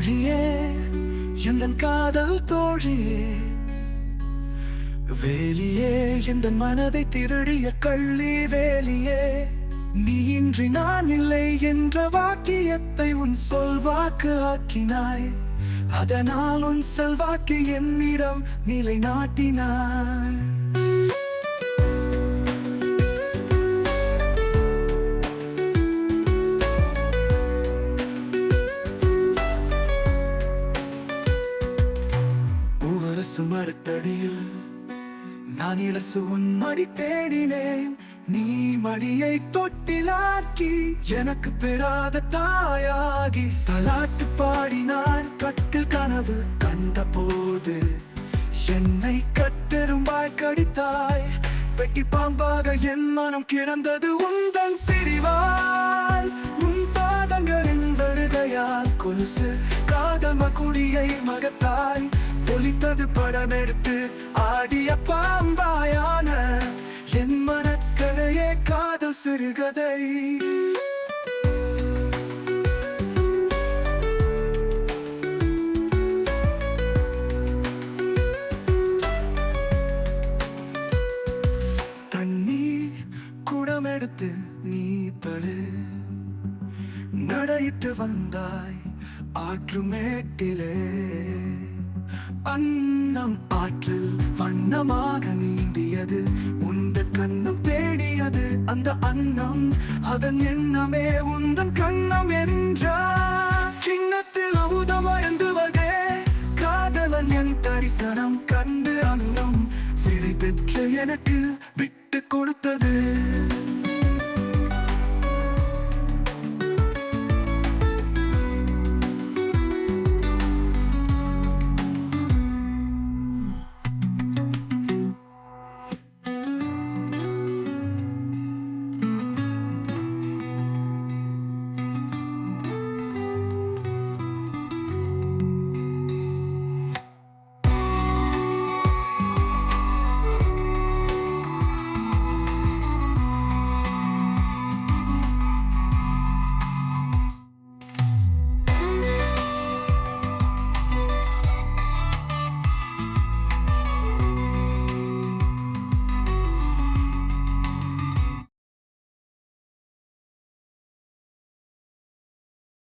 மொழியே எந்தன் காதல் தோழியே? வேலியே எந்தன் மனதை திருடிய கள்ளி வேலியே? நீ இன்றி நான் இல்லை என்ற வாக்கியத்தை உன் சொல்வாக்கு ஆக்கினாய். அதனால் உன் செல்வாக்கு என்னிடம் நிலை நாட்டினாய் பூவரசு மரத்தடியில் நான் இலசு உன் மடி தேடினேன். நீ மடியை தொட்டிலாக்கி எனக்கு பெறாத தாயாகி தலாட்டு பாடினான் கட்டில் கனவு கண்ட போது என்னை கட்டெரும்பாய் கடித்தாய் பெட்டி பாம்பாக என் மனம் கிடந்தது உந்தன் பிரிவால். கொலுசு காதல் மக்குடியை மகத்தாய் ஒலித்தது படம் எடுத்து ஆடிய பாம்பாயான. என் மனக்கதையே காதல் சிறுகதை. தண்ணீர் குடம் எடுத்து நீ தழு நடையிட்டு வந்தாய் ஆற்று மேட்டிலே. அன்னம் ஆற்றில் வண்ணமாக நீந்தியது. உந்த கண்ணம் தேடியது அந்த அன்னம். அதன் எண்ணமே உந்தன் கண்ணம் என்றார் சின்னத்தில் அமுதமயந்து வகே. காதலன் என் தரிசனம் கண்டு அன்னம். விடை பெற்று எனக்கு விட்டு கொடுத்தது.